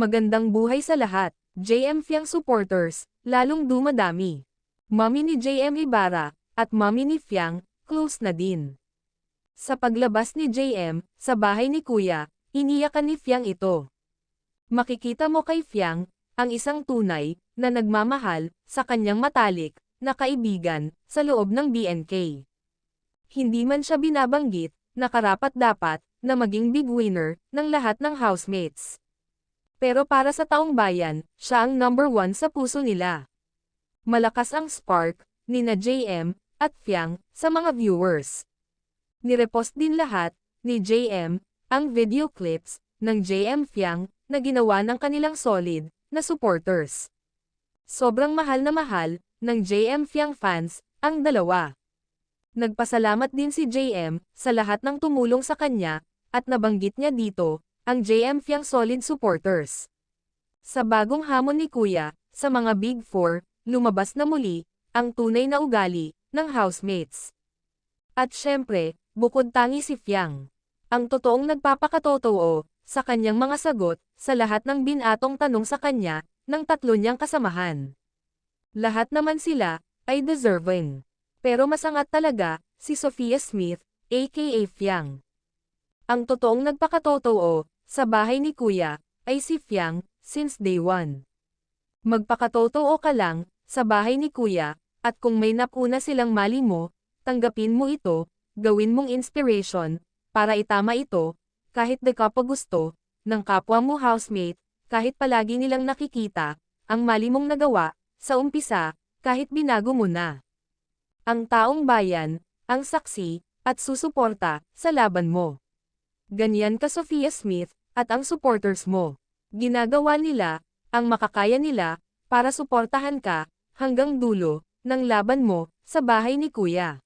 Magandang buhay sa lahat, JM Fiang supporters, lalong dumadami. Mami ni JM Ibarra, at mami ni Fiang, close na din. Sa paglabas ni JM, sa bahay ni Kuya, iniyakan ni Fiang ito. Makikita mo kay Fiang, ang isang tunay, na nagmamahal, sa kanyang matalik, na kaibigan, sa loob ng BNK. Hindi man siya binabanggit, na karapat-dapat, na maging big winner, ng lahat ng housemates. Pero para sa taong bayan, siya ang number one sa puso nila. Malakas ang spark, ni na JM, at Fiang, sa mga viewers. Nirepost din lahat, ni JM, ang video clips, ng JM Fiang, na ginawa ng kanilang solid, na supporters. Sobrang mahal na mahal, ng JM Fiang fans, ang dalawa. Nagpasalamat din si JM, sa lahat ng tumulong sa kanya, at nabanggit niya dito, ang JM Fiang solid supporters. Sa bagong hamon ni Kuya, sa mga Big Four, lumabas na muli, ang tunay na ugali, ng housemates. At syempre, bukod tangi si Fiang. Ang totoong nagpapakatotoo, sa kanyang mga sagot, sa lahat ng binatong tanong sa kanya, ng tatlo niyang kasamahan. Lahat naman sila, ay deserving. Pero masangat talaga, si Sophia Smith, aka Fiang. Ang totoong nagpakatotoo, sa bahay ni Kuya, ay si Fiang, since day one. Magpakatotoo ka lang, sa bahay ni Kuya, at kung may napuna silang mali mo, tanggapin mo ito, gawin mong inspiration, para itama ito, kahit di ka pa gusto, ng kapwa mo housemate, kahit palagi nilang nakikita, ang mali mong nagawa, sa umpisa, kahit binago mo na. Ang taong bayan, ang saksi, at susuporta, sa laban mo. Ganyan ka Sophia Smith, at ang supporters mo. Ginagawa nila, ang makakaya nila, para suportahan ka, hanggang dulo, ng laban mo, sa bahay ni Kuya.